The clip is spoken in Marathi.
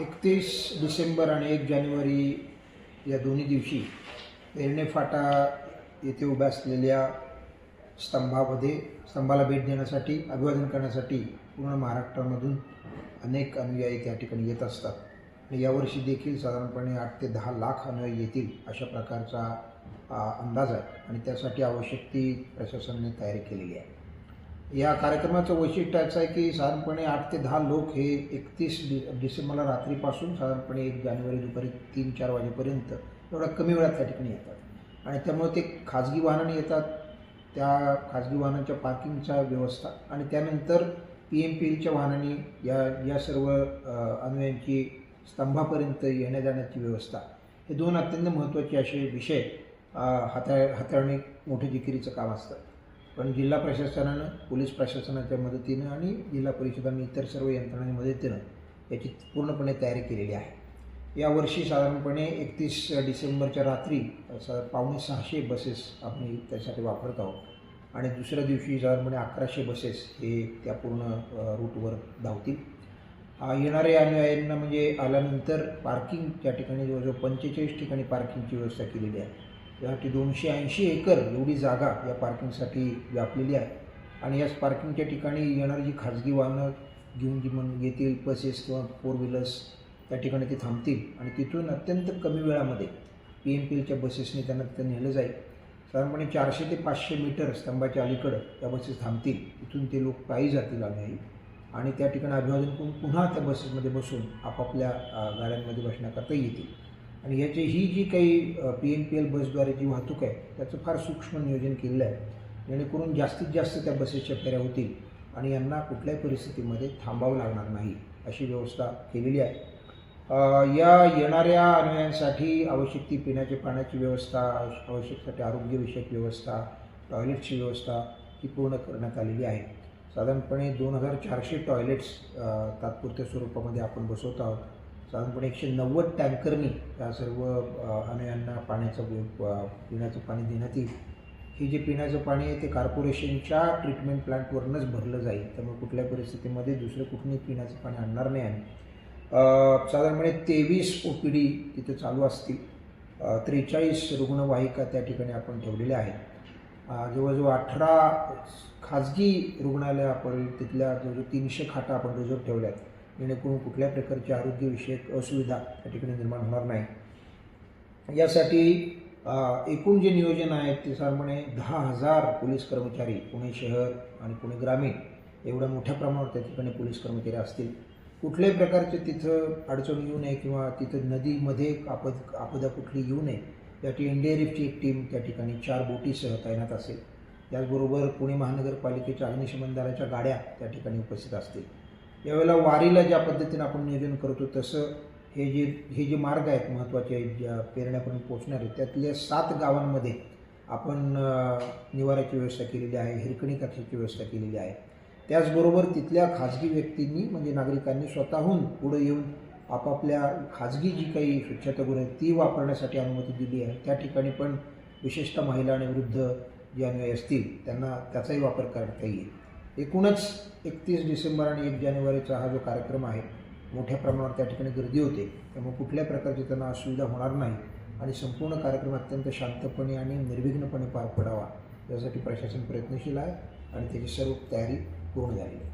एकतीस डिसेंबर आणि एक जानेवारी या दोन्ही दिवशी पेरणे फाटा येथे उभ्या असलेल्या स्तंभामध्ये स्तंभाला भेट देण्यासाठी अभिवादन करण्यासाठी पूर्ण महाराष्ट्रामधून अनेक अनुयायी त्या ठिकाणी येत असतात. आणि यावर्षी देखील साधारणपणे आठ ते दहा लाख अनुयायी येतील अशा प्रकारचा अंदाज आहे. आणि त्यासाठी आवश्यक ती प्रशासनाने तयारी केलेली आहे. या कार्यक्रमाचं वैशिष्ट्य असं आहे की साधारणपणे आठ ते दहा लोक हे एकतीस डि डिसेंबरला रात्रीपासून साधारणपणे एक जानेवारी दुपारी तीन चार वाजेपर्यंत एवढा कमी वेळात त्या ठिकाणी येतात. आणि त्यामुळे ते खाजगी वाहनाने येतात त्या खाजगी वाहनांच्या पार्किंगचा व्यवस्था आणि त्यानंतर पी एम पी एलच्या वाहनाने या या सर्व अनुयांची स्तंभापर्यंत येण्या जाण्याची व्यवस्था. हे दोन अत्यंत महत्त्वाचे असे विषय हाता हाताळ हाताळणे मोठे जिकिरीचं काम असतं. पण जिल्हा प्रशासनानं पोलीस प्रशासनाच्या मदतीनं आणि जिल्हा परिषद आणि इतर सर्व यंत्रणांच्या मदतीनं याची पूर्णपणे तयारी केलेली आहे. यावर्षी साधारणपणे एकतीस डिसेंबरच्या रात्री सा पावणे सहाशे बसेस आम्ही त्यासाठी वापरत आहोत. आणि दुसऱ्या दिवशी साधारणपणे अकराशे बसेस हे त्या पूर्ण रूटवर धावतील. येणाऱ्या अनुयायांना म्हणजे आल्यानंतर पार्किंग त्या ठिकाणी जवळजवळ पंचेचाळीस ठिकाणी पार्किंगची व्यवस्था केलेली आहे. यासाठी दोनशे ऐंशी एकर एवढी जागा या पार्किंगसाठी व्यापलेली आहे. आणि याच पार्किंगच्या ठिकाणी येणारी जी खाजगी वाहनं घेऊन जी म्हणून येतील बसेस किंवा फोर व्हीलर्स त्या ठिकाणी ते थांबतील. आणि तिथून अत्यंत कमी वेळामध्ये पी एम पी एलच्या बसेसने त्यांना तिथं नेलं जाईल. साधारणपणे चारशे ते पाचशे मीटर स्तंभाच्या अलीकडं त्या बसेस थांबतील. तिथून ते लोक पायी जातील अनुयायी आणि त्या ठिकाणी अभिवादन करून पुन्हा त्या बसेसमध्ये बसून आपापल्या गाड्यांमध्ये बसण्याकरता येतील. आणि याची ही जी काही पी एम पी एल बसद्वारे जी वाहतूक आहे त्याचं फार सूक्ष्म नियोजन केलेलं आहे. जेणेकरून जास्तीत जास्त त्या बसेसच्या फेऱ्या होतील आणि यांना कुठल्याही परिस्थितीमध्ये थांबावं लागणार नाही अशी व्यवस्था केलेली आहे. या येणाऱ्या अनुयायांसाठी आवश्यक ती पिण्याच्या पाण्याची व्यवस्था आवश्यकसाठी आरोग्यविषयक व्यवस्था टॉयलेटची व्यवस्था ही पूर्ण करण्यात आलेली आहे. साधारणपणे दोन हजार चारशे टॉयलेट्स तात्पुरत्या स्वरूपामध्ये आपण बसवत आहोत. साधारणपणे एकशे नव्वद टँकरनी या सर्व अनयांना पाण्याचा पाण्याचं पिण्याचं पाणी देण्यात येईल. हे जे पिण्याचं पाणी आहे ते कॉर्पोरेशनच्या ट्रीटमेंट प्लांटवरूनच भरलं जाईल. त्यामुळे कुठल्या परिस्थितीमध्ये दुसरं कुठूनही पिण्याचं पाणी आणणार नाही आम्ही. साधारणपणे तेवीस ओ पी डी तिथे चालू असतील. त्रेचाळीस रुग्णवाहिका त्या ठिकाणी आपण ठेवलेल्या आहेत. जवळजवळ अठरा खाजगी रुग्णालय आपण तिथल्या जवळजवळ तीनशे खाटा आपण रिझर्व ठेवल्या आहेत जेणेकरून कुठल्या प्रकारची आरोग्यविषयक असुविधा त्या ठिकाणी निर्माण होणार नाही. यासाठी एकूण जे नियोजन आहे ते साधारणपणे दहा हजार पोलीस कर्मचारी पुणे शहर आणि पुणे ग्रामीण एवढ्या मोठ्या प्रमाणावर त्या ठिकाणी पोलीस कर्मचारी असतील. कुठल्याही प्रकारचे तिथं अडचण येऊ नये किंवा तिथं नदीमध्ये आपद आपदा कुठली येऊ नये यासाठी एन डी आर एफची एक टीम त्या ठिकाणी चार बोटीसह तैनात असेल. त्याचबरोबर पुणे महानगरपालिकेच्या अग्निशमन दलाच्या गाड्या त्या ठिकाणी उपस्थित असतील. यावेळेला वारीला ज्या पद्धतीनं आपण नियोजन करतो तसं हे जे हे जे मार्ग आहेत महत्त्वाचे ज्या पेरण्यापर्यंत पोचणारे त्यातल्या सात गावांमध्ये आपण निवाऱ्याची व्यवस्था केलेली आहे हिरकणी कक्षाची व्यवस्था केलेली आहे. त्याचबरोबर तिथल्या खाजगी व्यक्तींनी म्हणजे नागरिकांनी स्वतःहून पुढे येऊन आपापल्या खाजगी जी काही स्वच्छतागृह आहेत ती वापरण्यासाठी अनुमती दिली आहे. त्या ठिकाणी पण विशेषतः महिला आणि वृद्ध जे अनुयायी असतील त्यांना त्याचाही वापर करता येईल. एकूणच एकतीस डिसेंबर आणि एक जानेवारीचा हा जो कार्यक्रम आहे मोठ्या प्रमाणावर त्या ठिकाणी गर्दी होते. त्यामुळे कुठल्या प्रकारची त्यांना असुविधा होणार नाही आणि संपूर्ण कार्यक्रम अत्यंत शांतपणे आणि निर्विघ्नपणे पार पडावा यासाठी प्रशासन प्रयत्नशील आहे आणि त्याची सर्व तयारी पूर्ण झाली आहे.